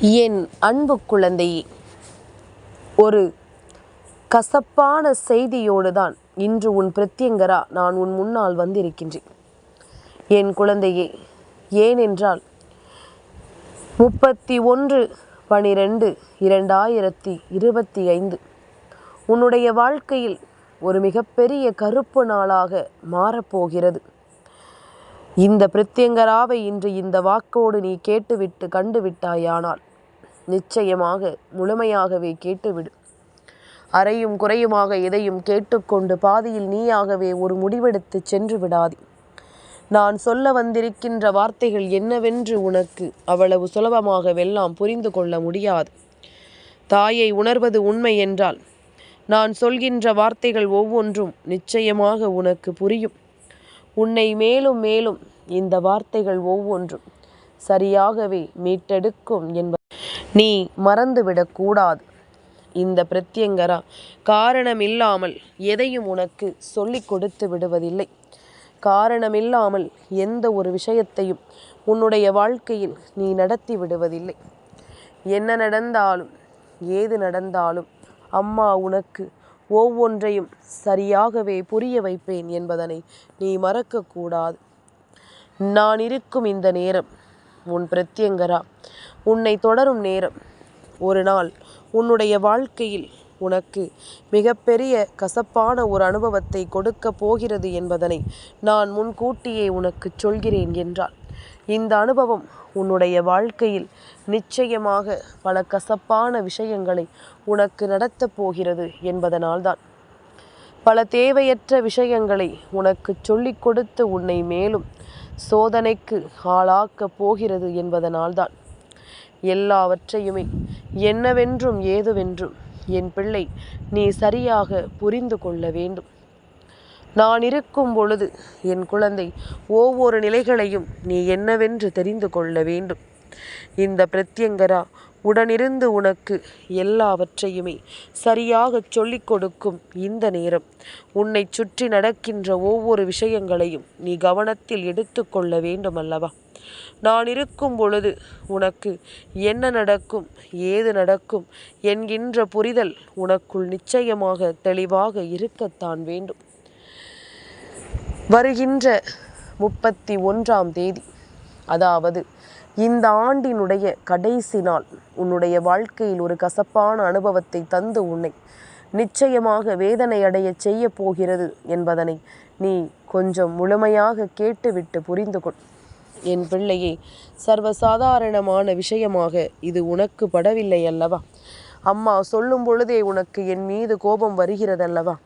என் அன்பு குழந்தையே ஒரு கசப்பான செய்தியோடு தான் இன்று உன் பிரத்யங்கரா நான் உன் முன்னால் வந்திருக்கின்றேன். என் குழந்தையே ஏனென்றால் முப்பத்தி ஒன்று பனிரெண்டு இரண்டாயிரத்தி இருபத்தி ஐந்து உன்னுடைய வாழ்க்கையில் ஒரு மிகப்பெரிய கருப்பு நாளாக மாறப்போகிறது. இந்த பிரத்யங்கராவை இன்று இந்த வாக்கோடு நீ கேட்டுவிட்டு கண்டுவிட்டாயானால் நிச்சயமாக முழுமையாகவே கேட்டுவிடு. அறையும் குறையுமாக எதையும் கேட்டுக்கொண்டு பாதியில் நீயாகவே ஒரு முடிவெடுத்து சென்று விடாதே. நான் சொல்ல வந்திருக்கின்ற வார்த்தைகள் என்னவென்று உனக்கு அவ்வளவு சுலபமாகவெல்லாம் புரிந்து கொள்ள முடியாது. தாயை உணர்வது உண்மை என்றால் நான் சொல்கின்ற வார்த்தைகள் ஒவ்வொன்றும் நிச்சயமாக உனக்கு புரியும். உன்னை மேலும் மேலும் இந்த வார்த்தைகள் ஒவ்வொன்றும் சரியாகவே மீட்டெடுக்கும் என்பது நீ மறந்துவிடக்கூடாது இந்த பிரத்யங்கரா காரணமில்லாமல் எதையும் உனக்கு சொல்லிக் கொடுத்து விடுவதில்லை. காரணமில்லாமல் எந்த ஒரு விஷயத்தையும் உன்னுடைய வாழ்க்கையில் நீ நடத்தி விடுவதில்லை. என்ன நடந்தாலும் ஏது நடந்தாலும் அம்மா உனக்கு ஒவ்வொன்றையும் சரியாகவே புரிய வைப்பேன் என்பதனை நீ மறக்கக்கூடாது. நான் இருக்கும் இந்த நேரம் உன் பிரத்யங்கரா. உன்னை தொடரும் நேரம். ஒரு நாள் உன்னுடைய வாழ்க்கையில் உனக்கு மிகப்பெரிய கசப்பான ஒரு அனுபவத்தை கொடுக்க போகிறது என்பதனை நான் முன்கூட்டியே உனக்கு சொல்கிறேன் என்றாள். இந்த அனுபவம் உன்னுடைய வாழ்க்கையில் நிச்சயமாக பல கசப்பான விஷயங்களை உனக்கு நடத்தப் போகிறது என்பதனால்தான். பல தேவையற்ற விஷயங்களை உனக்கு சொல்லிக் கொடுத்து உன்னை மேலும் சோதனைக்கு ஆளாக்கப் போகிறது என்பதனால்தான். எல்லாவற்றையுமே என்னவென்றும் ஏதுவென்றும் என் பிள்ளை நீ சரியாக புரிந்து கொள்ள வேண்டும். நான் இருக்கும் பொழுது என் குழந்தை ஒவ்வொரு நிலைகளையும் நீ என்னவென்று தெரிந்து கொள்ள வேண்டும். இந்த பிரத்யங்கரா உடனிருந்து உனக்கு எல்லாவற்றையுமே சரியாகச் சொல்லிக் கொடுக்கும் இந்த நேரம். உன்னை சுற்றி நடக்கின்ற ஒவ்வொரு விஷயங்களையும் நீ கவனத்தில் எடுத்துக்கொள்ள வேண்டும் அல்லவா நான் இருக்கும் பொழுது உனக்கு என்ன நடக்கும் ஏது நடக்கும் என்கின்ற புரிதல் உனக்குள் நிச்சயமாக தெளிவாக இருக்கத்தான் வேண்டும். வருகின்ற முப்பத்தி ஒன்றாம் தேதி. அதாவது இந்த ஆண்டினுடைய கடைசி நாள். உன்னுடைய வாழ்க்கையில் ஒரு கசப்பான அனுபவத்தை தந்து உன்னை நிச்சயமாக வேதனை அடைய செய்ய போகிறது என்பதனை நீ கொஞ்சம் முழுமையாக கேட்டுவிட்டு புரிந்து கொள். என் பிள்ளையே சர்வசாதாரணமான விஷயமாக இது உனக்கு படவில்லை அல்லவா? அம்மா சொல்லும் பொழுதே உனக்கு என் மீது கோபம் வருகிறதல்லவா?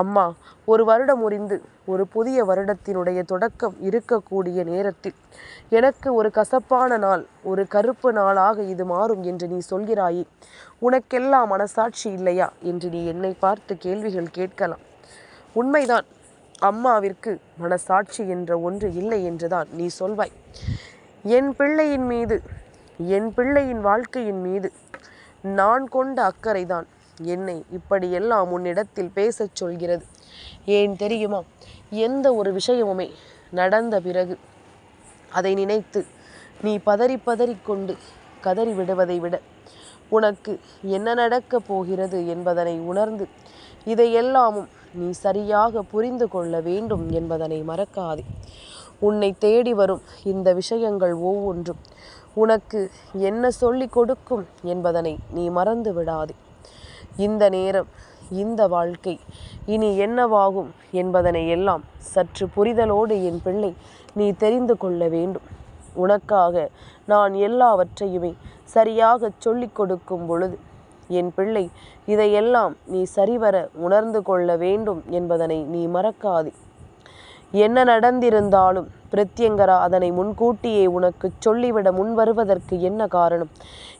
அம்மா ஒரு வருடம் முறிந்து ஒரு புதிய வருடத்தினுடைய தொடக்கம் இருக்கக்கூடிய நேரத்தில் எனக்கு ஒரு கசப்பான நாள் ஒரு கருப்பு நாளாக இது மாறும் என்று நீ சொல்கிறாயே. உனக்கெல்லாம் மனசாட்சி இல்லையா என்று நீ என்னை பார்த்து கேள்விகள் கேட்கலாம். உண்மைதான் அம்மாவிற்கு மனசாட்சி என்ற ஒன்று இல்லை என்றுதான் நீ சொல்வாய். என் பிள்ளையின் மீது என் பிள்ளையின் வாழ்க்கையின் மீது நான் கொண்ட அக்கறைதான். என்னை இப்படியெல்லாம் உன்னிடத்தில் பேசச் சொல்கிறது. ஏன் தெரியுமா? எந்த ஒரு விஷயமுமே நடந்த பிறகு அதை நினைத்து நீ பதறி பதறிக்கொண்டு கதறி விடுவதை விட உனக்கு என்ன நடக்கப் போகிறது என்பதனை உணர்ந்து இதையெல்லாமும் நீ சரியாக புரிந்து கொள்ள வேண்டும் என்பதனை மறக்காதே. உன்னை தேடி வரும் இந்த விஷயங்கள் ஒவ்வொன்றும் உனக்கு என்ன சொல்லிக் கொடுக்கும் என்பதனை நீ மறந்து விடாதே. இந்த நேரம் இந்த வாழ்க்கை. இனி என்னவாகும் என்பதனை எல்லாம் சற்று புரிதலோடு என் பிள்ளை நீ தெரிந்து கொள்ள வேண்டும். உனக்காக நான் எல்லாவற்றையுமே சரியாக சொல்லிக் கொடுக்கும் பொழுது என் பிள்ளை இதையெல்லாம் நீ சரிவர உணர்ந்து கொள்ள வேண்டும் என்பதனை நீ மறக்காதே. என்ன நடந்திருந்தாலும் பிரத்யங்கரா அதனை முன்கூட்டியே உனக்கு சொல்லிவிட முன்வருவதற்கு என்ன காரணம்?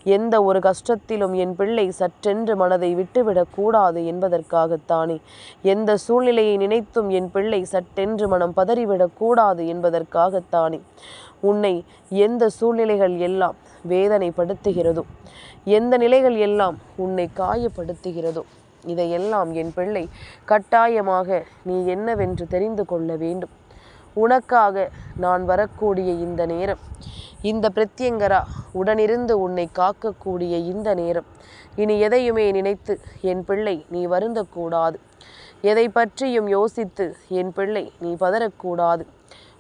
எந்த ஒரு கஷ்டத்திலும் என் பிள்ளை சற்றென்று மனதை விட்டுவிடக் கூடாது என்பதற்காகத்தானே எந்த சூழ்நிலையை நினைத்தும் என் பிள்ளை சட்டென்று மனம் பதறிவிடக் கூடாது என்பதற்காகத்தானே உன்னை எந்த சூழ்நிலைகள் எல்லாம் வேதனைப்படுத்துகிறதோ எந்த நிலைகள் எல்லாம் உன்னை காயப்படுத்துகிறதோ இதையெல்லாம் என் பிள்ளை கட்டாயமாக நீ என்னவென்று தெரிந்து கொள்ள வேண்டும். உனக்காக நான் வரக்கூடிய இந்த நேரம். இந்த பிரத்யங்கரா உடனிருந்து உன்னை காக்கக்கூடிய இந்த நேரம். இனி எதையுமே நினைத்து என் பிள்ளை நீ வருந்தக்கூடாது. எதை பற்றியும் யோசித்து என் பிள்ளை நீ பதறக்கூடாது.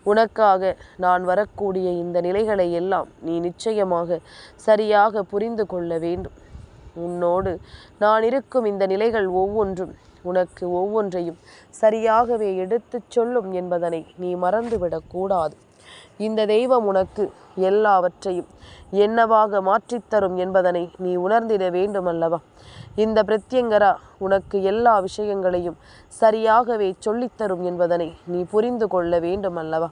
உனக்காக நான் வரக்கூடிய இந்த நிலைகளை எல்லாம் நீ நிச்சயமாக சரியாக புரிந்து கொள்ள வேண்டும். உன்னோடு நான் இருக்கும் இந்த நிலைகள் ஒவ்வொன்றும் உனக்கு ஒவ்வொன்றையும் சரியாகவே எடுத்துச் சொல்லும் என்பதனை நீ மறந்துவிடக்கூடாது இந்த தெய்வம் உனக்கு எல்லாவற்றையும் என்னவாக மாற்றித்தரும் என்பதனை நீ உணர்ந்திட வேண்டுமல்லவா? இந்த பிரத்யங்கரா உனக்கு எல்லா விஷயங்களையும் சரியாகவே சொல்லித்தரும் என்பதனை நீ புரிந்து கொள்ள வேண்டுமல்லவா?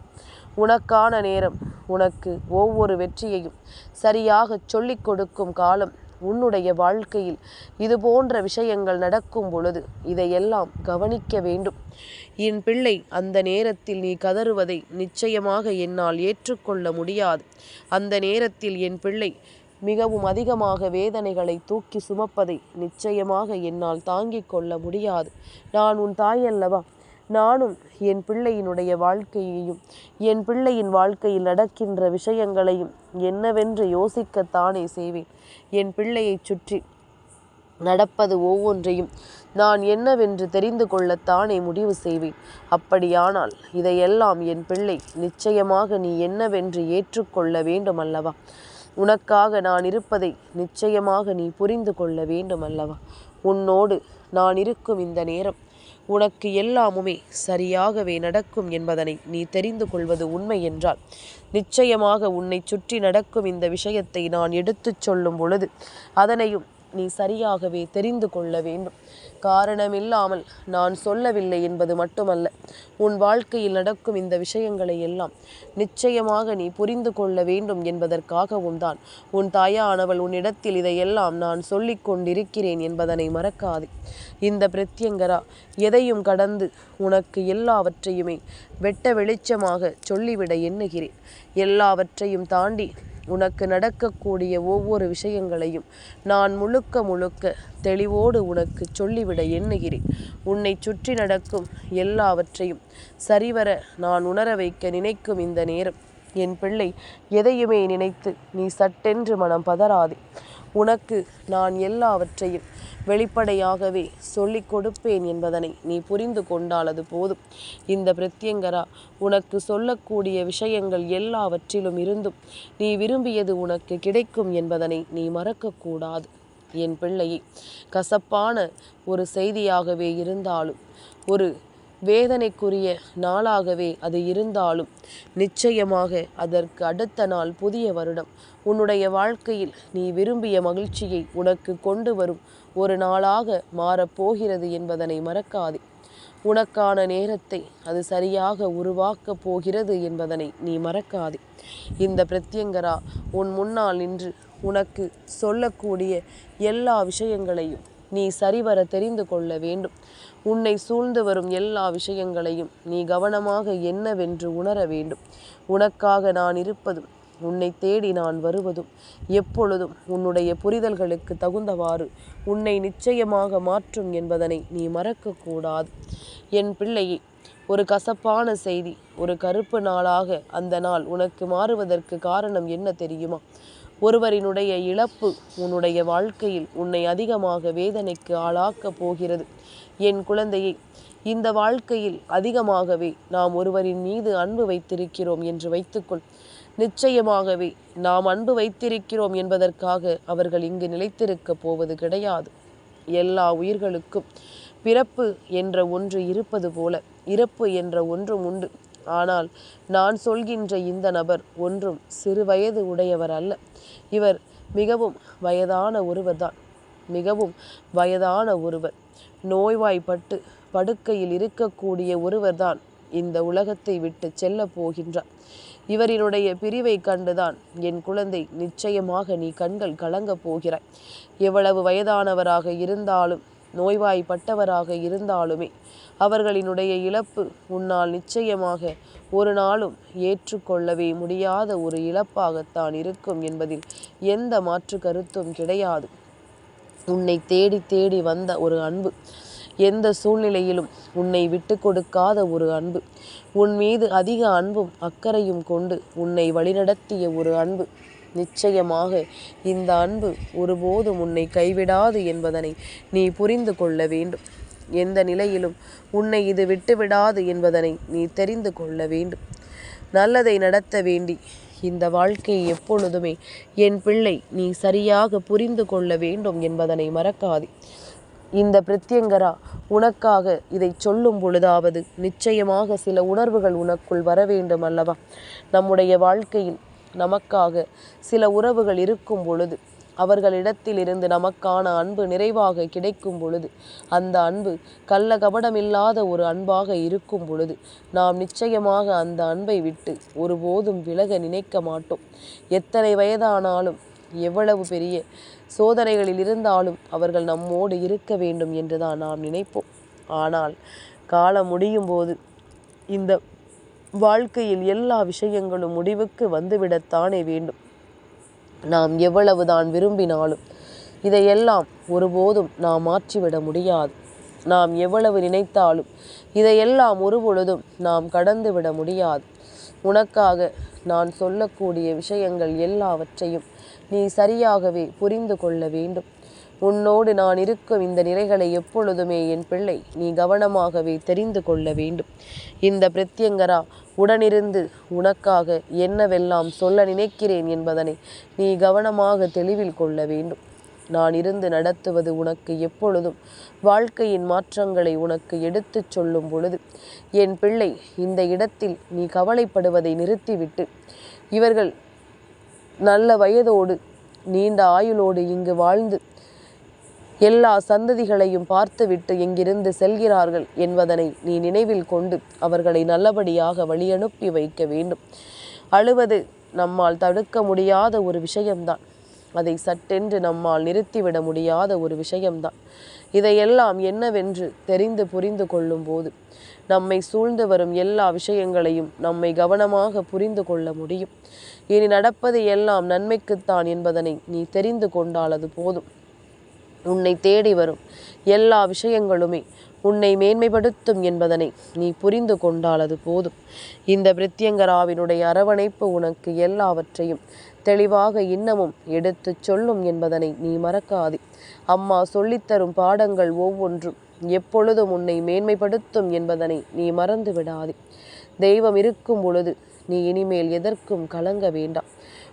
உனக்கான நேரம் உனக்கு ஒவ்வொரு வெற்றியையும் சரியாக சொல்லிக் கொடுக்கும் காலம் உன்னுடைய வாழ்க்கையில் இது போன்ற விஷயங்கள் நடக்கும் பொழுது இதையெல்லாம் கவனிக்க வேண்டும். என் பிள்ளை அந்த நேரத்தில் நீ கதறுவதை நிச்சயமாக என்னால் ஏற்றுக்கொள்ள முடியாது. அந்த நேரத்தில் என் பிள்ளை மிகவும் அதிகமாக வேதனைகளை தூக்கி சுமப்பதை நிச்சயமாக என்னால் தாங்கிக் கொள்ள முடியாது. நான் உன் தாய் அல்லவா நானும் என் பிள்ளையினுடைய வாழ்க்கையையும் என் பிள்ளையின் வாழ்க்கையில் நடக்கின்ற விஷயங்களையும் என்னவென்று யோசிக்கத்தானே செய்வேன். என் பிள்ளையைச் சுற்றி நடப்பது ஒவ்வொன்றையும் நான் என்னவென்று தெரிந்து கொள்ளத்தானே முடிவு செய்வேன். அப்படியானால் இதையெல்லாம் என் பிள்ளை நிச்சயமாக நீ என்னவென்று ஏற்றுக்கொள்ள வேண்டும் அல்லவா உனக்காக நான் இருப்பதை நிச்சயமாக நீ புரிந்து கொள்ள வேண்டும் அல்லவா உன்னோடு நான் இருக்கும் இந்த நேரம் உனக்கு எல்லாமுமே சரியாகவே நடக்கும் என்பதனை நீ தெரிந்து கொள்வது உண்மை என்றால் நிச்சயமாக உன்னை சுற்றி நடக்கும் இந்த விஷயத்தை நான் எடுத்துச் சொல்லும் பொழுது அதனையும் நீ சரியாகவே தெரிந்து கொள்ள வேண்டும். காரணமில்லாமல் நான் சொல்லவில்லை என்பது மட்டுமல்ல உன் வாழ்க்கையில் நடக்கும் இந்த விஷயங்களை எல்லாம் நிச்சயமாக நீ புரிந்து கொள்ள வேண்டும் என்பதற்காகவும் தான். உன் தாயானவள் உன்னிடத்தில் இதையெல்லாம் நான் சொல்லிக் கொண்டிருக்கிறேன் என்பதனை மறக்காதே. இந்த பிரத்யங்கரா எதையும் கடந்து உனக்கு எல்லாவற்றையுமே வெட்ட வெளிச்சமாக சொல்லிவிட எண்ணுகிறேன். எல்லாவற்றையும் தாண்டி உனக்கு நடக்கக்கூடிய ஒவ்வொரு விஷயங்களையும் நான் முழுக்க முழுக்க தெளிவோடு உனக்கு சொல்லிவிட எண்ணுகிறேன். உன்னை சுற்றி நடக்கும் எல்லாவற்றையும் சரிவர நான் உணர வைக்க நினைக்கும் இந்த நேரம். என் பிள்ளை எதையுமே நினைத்து நீ சட்டென்று மனம் பதறாதே. உனக்கு நான் எல்லாவற்றையும் வெளிப்படையாகவே சொல்லிக் கொடுப்பேன் என்பதனை நீ புரிந்து கொண்டால் அது போதும். இந்த பிரத்யங்கரா உனக்கு சொல்லக்கூடிய விஷயங்கள் எல்லாவற்றிலும் இருந்தும் நீ விரும்பியது உனக்கு கிடைக்கும் என்பதனை நீ மறக்கக்கூடாது. என் பிள்ளையை கசப்பான ஒரு செய்தியாகவே இருந்தாலும் ஒரு வேதனைக்குரிய நாளாகவே அது இருந்தாலும் நிச்சயமாக அதற்கு அடுத்த நாள் புதிய வருடம். உன்னுடைய வாழ்க்கையில் நீ விரும்பிய மகிழ்ச்சியை உனக்கு கொண்டு வரும் ஒரு நாளாக மாறப்போகிறது என்பதனை மறக்காதே. உனக்கான நேரத்தை அது சரியாக உருவாக்கப் போகிறது என்பதனை நீ மறக்காதே. இந்த பிரத்யங்கரா உன் முன்னால் நின்று உனக்கு சொல்லக்கூடிய எல்லா விஷயங்களையும் நீ சரிவர தெரிந்து கொள்ள வேண்டும். உன்னை சூழ்ந்து வரும் எல்லா விஷயங்களையும் நீ கவனமாக என்னவென்று உணர வேண்டும். உனக்காக நான் இருப்பதும் உன்னை தேடி நான் வருவதும் எப்பொழுதும் உன்னுடைய புரிதல்களுக்கு தகுந்தவாறு உன்னை நிச்சயமாக மாற்றும் என்பதனை நீ மறக்கக்கூடாது. என் பிள்ளையே ஒரு கசப்பான செய்தி ஒரு கருப்பு நாளாக அந்த நாள் உனக்கு மாறுவதற்கு காரணம் என்ன தெரியுமா? ஒருவரினுடைய இழப்பு உன்னுடைய வாழ்க்கையில் உன்னை அதிகமாக வேதனைக்கு ஆளாக்கப் போகிறது. என் குழந்தையை இந்த வாழ்க்கையில் அதிகமாகவே நாம் ஒருவரின் மீது அன்பு வைத்திருக்கிறோம் என்று வைத்துக்கொள். நிச்சயமாகவே நாம் அன்பு வைத்திருக்கிறோம் என்பதற்காக அவர்கள் இங்கு நிலைத்திருக்கப் போவது கிடையாது. எல்லா உயிர்களுக்கும் பிறப்பு என்ற ஒன்று இருப்பது போல இறப்பு என்ற ஒன்றும் உண்டு. ஆனால் நான் சொல்கின்ற இந்த நபர் ஒன்றும் சிறு வயது உடையவர் அல்ல. இவர் மிகவும் வயதான ஒருவர்தான். மிகவும் வயதான ஒருவர். நோய்வாய்ப்பட்டு படுக்கையில் இருக்கக்கூடிய ஒருவர்தான் இந்த உலகத்தை விட்டு செல்ல போகின்றார். இவரினுடைய பிரிவை கண்டுதான் என் குழந்தை நிச்சயமாக நீ கண்கள் கலங்கப் போகிறாய். எவ்வளவு வயதானவராக இருந்தாலும் நோய்வாய்ப்பட்டவராக இருந்தாலுமே அவர்களினுடைய இழப்பு உன்னால் நிச்சயமாக ஒரு நாளும் ஏற்றுக்கொள்ளவே முடியாத ஒரு இழப்பாகத்தான் இருக்கும் என்பதில் எந்த மாற்று கருத்தும் கிடையாது. உன்னை தேடி தேடி வந்த ஒரு அன்பு எந்த சூழ்நிலையிலும் உன்னை விட்டு கொடுக்காத ஒரு அன்பு உன் மீது அதிக அன்பும் அக்கறையும் கொண்டு உன்னை வழிநடத்திய ஒரு அன்பு நிச்சயமாக இந்த அன்பு ஒருபோதும் உன்னை கைவிடாது என்பதனை நீ புரிந்து கொள்ள வேண்டும். எந்த நிலையிலும் உன்னை இது விட்டுவிடாது என்பதனை நீ தெரிந்து கொள்ள வேண்டும். நல்லதை நடத்த வேண்டி இந்த வாழ்க்கையை எப்பொழுதுமே என் பிள்ளை நீ சரியாக புரிந்து கொள்ள வேண்டும் என்பதனை மறக்காதே. இந்த பிரத்யங்கரா உனக்காக இதை சொல்லும் பொழுதாவது நிச்சயமாக சில உணர்வுகள் உனக்குள் வர வேண்டும் அல்லவா? நம்முடைய வாழ்க்கையில் நமக்காக சில உறவுகள் இருக்கும் பொழுது அவர்களிடத்திலிருந்து நமக்கான அன்பு நிறைவாக கிடைக்கும் பொழுது அந்த அன்பு கள்ள கபடமில்லாத ஒரு அன்பாக இருக்கும் பொழுது நாம் நிச்சயமாக அந்த அன்பை விட்டு ஒருபோதும் விலக நினைக்க மாட்டோம். எத்தனை வயதானாலும் எவ்வளவு பெரிய சோதனைகளில் இருந்தாலும் அவர்கள் நம்மோடு இருக்க வேண்டும் என்றுதான் நாம் நினைப்போம். ஆனால் காலம் முடியும் போது இந்த வாழ்க்கையில் எல்லா விஷயங்களும் முடிவுக்கு வந்துவிடத்தானே வேண்டும். நாம் எவ்வளவுதான் விரும்பினாலும் இதையெல்லாம் ஒருபோதும் நாம் மாற்றிவிட முடியாது. நாம் எவ்வளவு நினைத்தாலும் இதையெல்லாம் ஒருபொழுதும் நாம் கடந்து விட முடியாது. உனக்காக நான் சொல்லக்கூடிய விஷயங்கள் எல்லாவற்றையும் நீ சரியாகவே புரிந்து கொள்ள வேண்டும். உன்னோடு நான் இருக்கும் இந்த நிலைகளை எப்பொழுதுமே என் பிள்ளை நீ கவனமாகவே தெரிந்து கொள்ள வேண்டும். இந்த பிரத்யங்கரா உடனிருந்து உனக்காக என்னவெல்லாம் சொல்ல நினைக்கிறேன் என்பதனை நீ கவனமாக தெளிவில் கொள்ள வேண்டும். நான் இருந்து நடத்துவது உனக்கு எப்பொழுதும் வாழ்க்கையின் மாற்றங்களை உனக்கு எடுத்துச் சொல்லும் பொழுது. என் பிள்ளை இந்த இடத்தில் நீ கவலைப்படுவதை நிறுத்திவிட்டு. இவர்கள் நல்ல வயதோடு நீண்ட ஆயுளோடு இங்கு வாழ்ந்து எல்லா சந்ததிகளையும் பார்த்துவிட்டு எங்கிருந்து செல்கிறார்கள் என்பதனை நீ நினைவில் கொண்டு அவர்களை நல்லபடியாக வழியனுப்பி வைக்க வேண்டும். அழுவது நம்மால் தடுக்க முடியாத ஒரு விஷயம்தான். அதை சட்டென்று நம்மால் நிறுத்திவிட முடியாத ஒரு விஷயம்தான். இதையெல்லாம் என்னவென்று தெரிந்து புரிந்து கொள்ளும் போது நம்மை சூழ்ந்து வரும் எல்லா விஷயங்களையும் நம்மை கவனமாக புரிந்து கொள்ள முடியும். இனி நடப்பது எல்லாம் நன்மைக்குத்தான் என்பதனை நீ தெரிந்து கொண்டால் அது போதும். உன்னை தேடி வரும். எல்லா விஷயங்களுமே உன்னை மேன்மைப்படுத்தும் என்பதனை நீ புரிந்து கொண்டால் அது போதும். இந்த பிரத்யங்கராவினுடைய அரவணைப்பு உனக்கு எல்லாவற்றையும் தெளிவாக இன்னமும் எடுத்துச் சொல்லும் என்பதனை நீ மறக்காதே. அம்மா சொல்லித்தரும் பாடங்கள் ஒவ்வொன்றும் எப்பொழுதும் உன்னை மேன்மைப்படுத்தும் என்பதனை நீ மறந்து விடாதே தெய்வம் இருக்கும் பொழுது நீ இனிமேல் எதற்கும் கலங்க வேண்டாம்.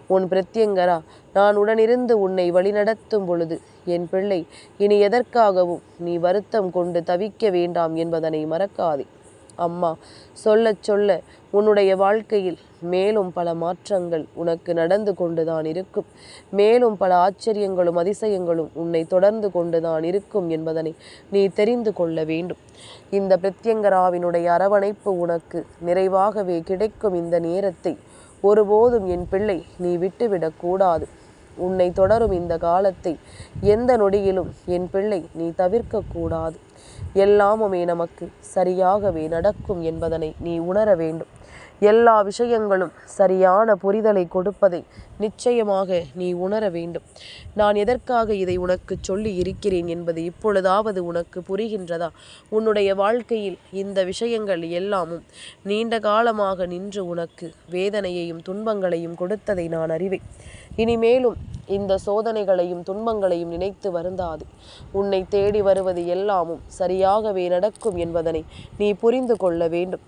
உன் பிரத்யங்கரா நான் உடனிருந்து உன்னை வழிநடத்தும் பொழுது என் பிள்ளை இனி எதற்காகவும் நீ வருத்தம் கொண்டு தவிக்க வேண்டாம் என்பதனை மறக்காதே. அம்மா சொல்லச் சொல்ல உன்னுடைய வாழ்க்கையில் மேலும் பல மாற்றங்கள் உனக்கு நடந்து கொண்டுதான் இருக்கும். மேலும் பல ஆச்சரியங்களும் அதிசயங்களும் உன்னை தொடர்ந்து கொண்டுதான் இருக்கும் என்பதனை நீ தெரிந்து கொள்ள வேண்டும். இந்த பிரத்யங்கராவினுடைய அரவணைப்பு உனக்கு நிறைவாகவே கிடைக்கும் இந்த நேரத்தை ஒருபோதும் என் பிள்ளை நீ விட்டுவிடக்கூடாது உன்னை தொடரும் இந்த காலத்தை எந்த நொடியிலும் என் பிள்ளை நீ தவிர்க்கக்கூடாது எல்லாமுமே நமக்கு சரியாகவே நடக்கும் என்பதனை நீ உணர வேண்டும். எல்லா விஷயங்களும் சரியான புரிதலை கொடுப்பதை நிச்சயமாக நீ உணர வேண்டும். நான் எதற்காக இதை உனக்கு சொல்லி இருக்கிறேன் என்பது இப்பொழுதாவது உனக்கு புரிகின்றதா? உன்னுடைய வாழ்க்கையில் இந்த விஷயங்கள் எல்லாமும் நீண்ட காலமாக நின்று உனக்கு வேதனையையும் துன்பங்களையும் கொடுத்ததை நான் அறிவேன். இனிமேலும் இந்த சோதனைகளையும் துன்பங்களையும் நினைத்து வருந்தாது. உன்னை தேடி வருவது எல்லாமும் சரியாகவே நடக்கும் என்பதனை நீ புரிந்து கொள்ள வேண்டும்.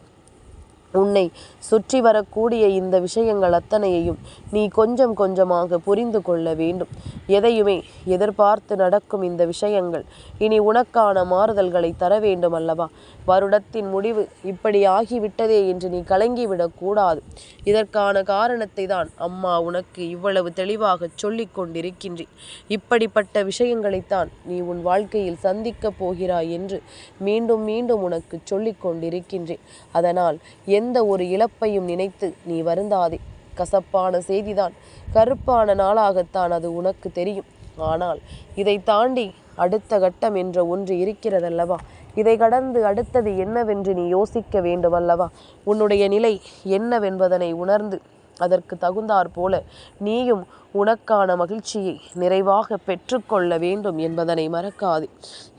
உன்னை சுற்றி வரக்கூடிய இந்த விஷயங்கள் அத்தனையையும் நீ கொஞ்சம் கொஞ்சமாக புரிந்து கொள்ள வேண்டும். எதையுமே எதிர்பார்த்து நடக்கும் இந்த விஷயங்கள் இனி உனக்கான மாறுதல்களை தர வேண்டும் அல்லவா வருடத்தின் முடிவு இப்படி ஆகிவிட்டதே என்று நீ கலங்கிவிடக்கூடாது இதற்கான காரணத்தை தான் அம்மா உனக்கு இவ்வளவு தெளிவாக சொல்லிக் கொண்டிருக்கின்றேன் இப்படிப்பட்ட விஷயங்களைத்தான் நீ உன் வாழ்க்கையில் சந்திக்கப் போகிறாய் என்று மீண்டும் மீண்டும் உனக்கு சொல்லிக் கொண்டிருக்கின்றேன். அதனால் எந்த ஒரு இழப்பையும் நினைத்து நீ வருந்தாதே. கசப்பான செய்திதான் கருப்பான நாளாகத்தான் அது உனக்கு தெரியும். ஆனால் இதை தாண்டி அடுத்த கட்டம் என்ற ஒன்று இருக்கிறதல்லவா? இதை கடந்து அடுத்தது என்னவென்று நீ யோசிக்க வேண்டுமல்லவா? உன்னுடைய நிலை என்னவென்பதனை உணர்ந்து அதற்கு தகுந்தாற் போல நீயும் உனக்கான மகிழ்ச்சியை நிறைவாக பெற்றுக்கொள்ள வேண்டும் என்பதனை மறக்காது.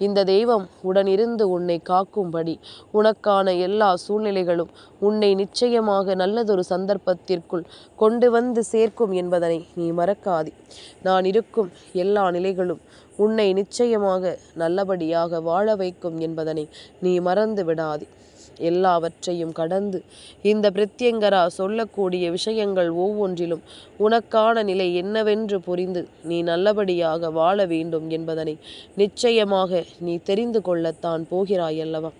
இந்த தெய்வம் உடனிருந்து உன்னை காக்கும்படி உனக்கான எல்லா சூழ்நிலைகளும் உன்னை நிச்சயமாக நல்லதொரு சந்தர்ப்பத்திற்குள் கொண்டு வந்து சேர்க்கும் என்பதனை நீ மறக்காது. நான் இருக்கும் எல்லா நிலைகளும் உன்னை நிச்சயமாக நல்லபடியாக வாழ வைக்கும் என்பதனை நீ மறந்து விடாதே. எல்லாவற்றையும் கடந்து இந்த பிரத்யங்கரா சொல்லக்கூடிய விஷயங்கள் ஒவ்வொன்றிலும் உனக்கான நிலை என்னவென்று புரிந்து நீ நல்லபடியாக வாழ வேண்டும் என்பதனை நிச்சயமாக நீ தெரிந்து கொள்ளத்தான் போகிறாயல்லவா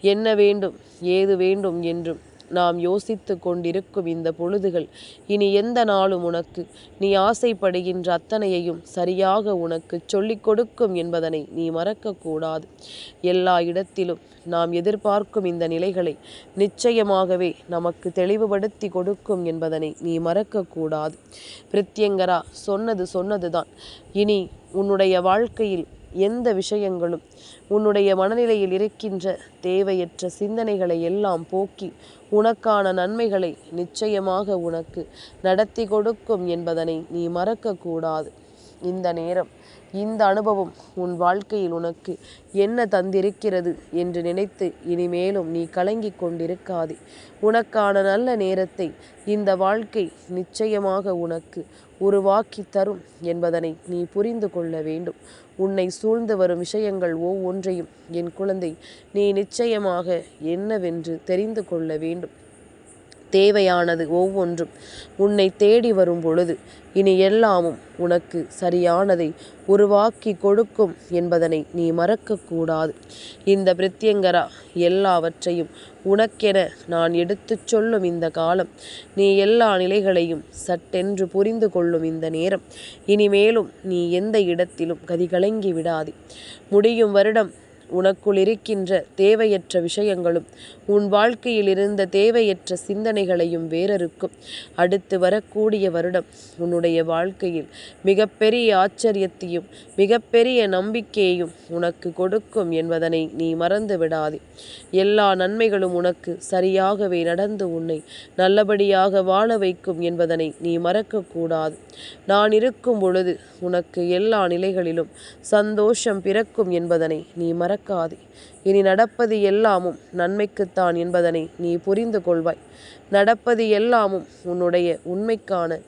என்ன வேண்டும்? ஏது வேண்டும்? என்றும் நாம் யோசித்து கொண்டிருக்கும் இந்த பொழுதுகள். இனி எந்த நாளும் உனக்கு? நீ ஆசைப்படுகின்ற அத்தனையையும் சரியாக உனக்கு சொல்லிக் கொடுக்கும் என்பதனை நீ மறக்கக்கூடாது எல்லா இடத்திலும் நாம் எதிர்பார்க்கும் இந்த நிலைகளை நிச்சயமாகவே நமக்கு தெளிவுபடுத்தி கொடுக்கும் என்பதனை நீ மறக்கக்கூடாது பிரத்யங்கரா சொன்னது சொன்னதுதான். இனி உன்னுடைய வாழ்க்கையில் எந்த விஷயங்களும் உன்னுடைய மனநிலையில் இருக்கின்ற தேவையற்ற சிந்தனைகளை எல்லாம் போக்கி உனக்கான நன்மைகளை நிச்சயமாக உனக்கு நடத்தி கொடுக்கும் என்பதனை நீ மறக்கக்கூடாது. இந்த நேரம் இந்த அனுபவம் உன் வாழ்க்கையில் உனக்கு என்ன தந்திருக்கிறது என்று நினைத்து இனிமேலும் நீ கலங்கிக் கொண்டிருக்காதே. உனக்கான நல்ல நேரத்தை இந்த வாழ்க்கை நிச்சயமாக உனக்கு உருவாக்கி தரும் என்பதனை நீ புரிந்து கொள்ள வேண்டும். உன்னை சூழ்ந்து வரும் விஷயங்கள் ஒவ்வொன்றையும் என் குழந்தை நீ நிச்சயமாக என்னவென்று தெரிந்து கொள்ள வேண்டும். தேவையானது ஒவ்வொன்றும் உன்னை தேடி வரும் பொழுது இனி எல்லாமும் உனக்கு சரியானதை உருவாக்கி கொடுக்கும் என்பதனை நீ மறக்கக்கூடாது. இந்த பிரித்யங்கரா எல்லாவற்றையும் உனக்கென நான் எடுத்துச் சொல்லும் இந்த காலம் நீ எல்லா நிலைகளையும் சட்டென்று புரிந்து கொள்ளும் இந்த நேரம். இனிமேலும் நீ எந்த இடத்திலும் கதிகலங்கி விடாதே. முடியும் வருடம் உனக்குள் இருக்கின்ற தேவையற்ற விஷயங்களும் உன் வாழ்க்கையில் இருந்த தேவையற்ற சிந்தனைகளையும் வேறறுக்கும். அடுத்து வரக்கூடிய வருடம் உன்னுடைய வாழ்க்கையில் மிகப்பெரிய ஆச்சரியத்தையும் மிகப்பெரிய நம்பிக்கையையும் உனக்கு கொடுக்கும் என்பதனை நீ மறந்து விடாதே. எல்லா நன்மைகளும் உனக்கு சரியாகவே நடந்து உன்னை நல்லபடியாக வாழ வைக்கும் என்பதனை நீ மறக்கக்கூடாது. நான் இருக்கும் பொழுது உனக்கு எல்லா நிலைகளிலும் சந்தோஷம் பிறக்கும் என்பதனை நீ மறக்காதே இனி நடப்பது எல்லாமும் நன்மைக்குத்தான் என்பதனை நீ புரிந்து கொள்வாய். நடப்பது எல்லாமும் உன்னுடைய உண்மைக்கான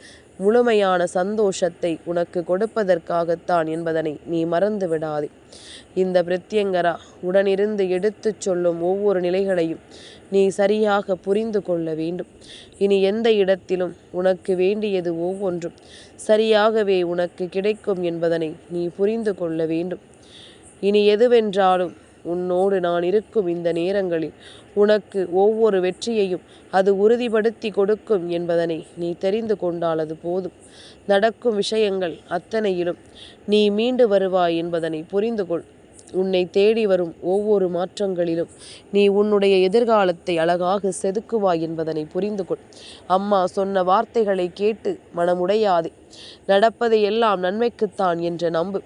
முழுமையான சந்தோஷத்தை உனக்கு கொடுப்பதற்காகத்தான் என்பதனை நீ மறந்து விடாதே இந்த பிரத்யங்கரா உடனிருந்து எடுத்துச் சொல்லும் ஒவ்வொரு நிலைகளையும் நீ சரியாக புரிந்து கொள்ள வேண்டும். இனி எந்த இடத்திலும் உனக்கு வேண்டியது ஒவ்வொன்றும் சரியாகவே உனக்கு கிடைக்கும் என்பதனை நீ புரிந்து கொள்ள வேண்டும். இனி எதுவென்றாலும் உன்னோடு நான் இருக்கும் இந்த நேரங்களில் உனக்கு ஒவ்வொரு வெற்றியையும் அது உறுதிப்படுத்தி கொடுக்கும் என்பதனை நீ தெரிந்து கொண்டால் அது போதும். நடக்கும் விஷயங்கள் அத்தனையிலும் நீ மீண்டு வருவாய் என்பதனை புரிந்து கொள். உன்னை தேடி வரும் ஒவ்வொரு மாற்றங்களிலும் நீ உன்னுடைய எதிர்காலத்தை அழகாக செதுக்குவாய் என்பதனை புரிந்து கொள். அம்மா சொன்ன வார்த்தைகளை கேட்டு மனமுடையாதே. நடப்பதை எல்லாம் நன்மைக்குத்தான் என்ற நம்பு.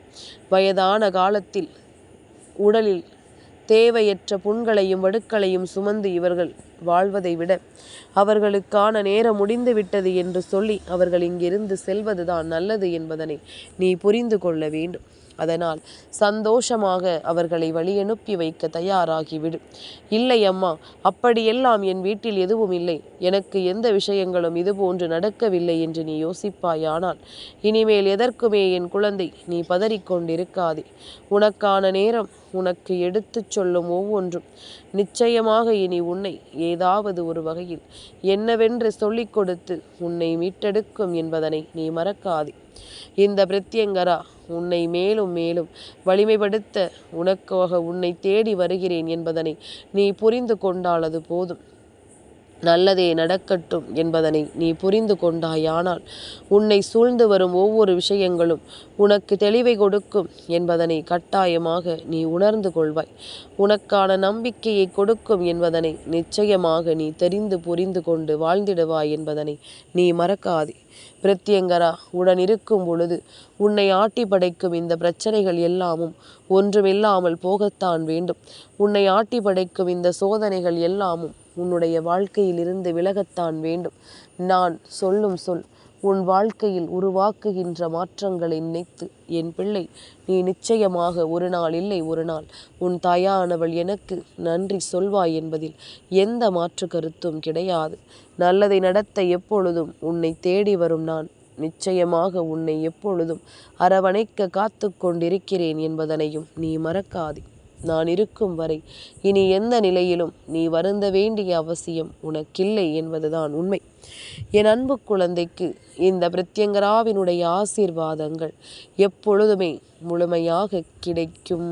வயதான காலத்தில் உடலில் தேவையற்ற புண்களையும் வடுக்களையும் சுமந்து இவர்கள் வாழ்வதை விட அவர்களுக்கான நேரம் முடிந்து விட்டது என்று சொல்லி அவர்கள் இங்கிருந்து செல்வதுதான் நல்லது என்பதனை நீ புரிந்து கொள்ள வேண்டும். அதனால் சந்தோஷமாக அவர்களை வழியனுப்பி வைக்க தயாராகிவிடும் இல்லை அம்மா அப்படியெல்லாம் என் வீட்டில் எதுவும் இல்லை. எனக்கு எந்த விஷயங்களும் இதுபோன்று நடக்கவில்லை என்று நீ யோசிப்பாயானால் இனிமேல் எதற்குமே என் குழந்தை நீ பதறிக்கொண்டிருக்காதே. உனக்கான நேரம் உனக்கு எடுத்துச் சொல்லும் ஒவ்வொன்றும். நிச்சயமாக இனி உன்னை ஏதாவது ஒரு வகையில் என்னவென்று சொல்லிக் கொடுத்து உன்னை மீட்டெடுக்கும் என்பதனை நீ மறக்காதே. இந்த பிரத்யங்கரா உன்னை மேலும் மேலும் வலிமைப்படுத்த உனக்காக உன்னை தேடி வருகிறேன் என்பதனை நீ புரிந்து கொண்டால் அது போதும். நல்லதே நடக்கட்டும் என்பதனை நீ புரிந்து கொண்டாயானால் உன்னை சூழ்ந்து வரும் ஒவ்வொரு விஷயங்களும் உனக்கு தெளிவை கொடுக்கும் என்பதனை கட்டாயமாக நீ உணர்ந்து கொள்வாய். உனக்கான நம்பிக்கையை கொடுக்கும் என்பதனை நிச்சயமாக நீ தெரிந்து புரிந்து கொண்டு வாழ்ந்திடுவாய் என்பதனை நீ மறக்காதே. பிரத்யங்கரா உடன் இருக்கும் பொழுது உன்னை ஆட்டி படைக்கும் இந்த பிரச்சனைகள் எல்லாமும் ஒன்றுமில்லாமல் போகத்தான் வேண்டும். உன்னை ஆட்டி படைக்கும் இந்த சோதனைகள் எல்லாமும் உன்னுடைய வாழ்க்கையில் இருந்து விலகத்தான் வேண்டும். நான் சொல்லும் சொல் உன் வாழ்க்கையில் உருவாக்குகின்ற மாற்றங்களை நினைத்து என் பிள்ளை நீ நிச்சயமாக ஒரு நாள் இல்லை ஒரு நாள். உன் தாயானவள் எனக்கு நன்றி சொல்வாய் என்பதில் எந்த மாற்று கருத்தும் கிடையாது. நல்லதை நடத்த எப்பொழுதும் உன்னை தேடி வரும் நான். நிச்சயமாக உன்னை எப்பொழுதும் அரவணைக்க காத்து கொண்டிருக்கிறேன் என்பதனையும் நீ மறக்காதே. நான் இருக்கும் வரை இனி எந்த நிலையிலும் நீ வருந்த வேண்டிய அவசியம் உனக்கில்லை என்பதுதான் உண்மை. என் அன்பு குழந்தைக்கு இந்த பிரத்யங்கராவினுடைய ஆசீர்வாதங்கள் எப்பொழுதுமே முழுமையாக கிடைக்கும்.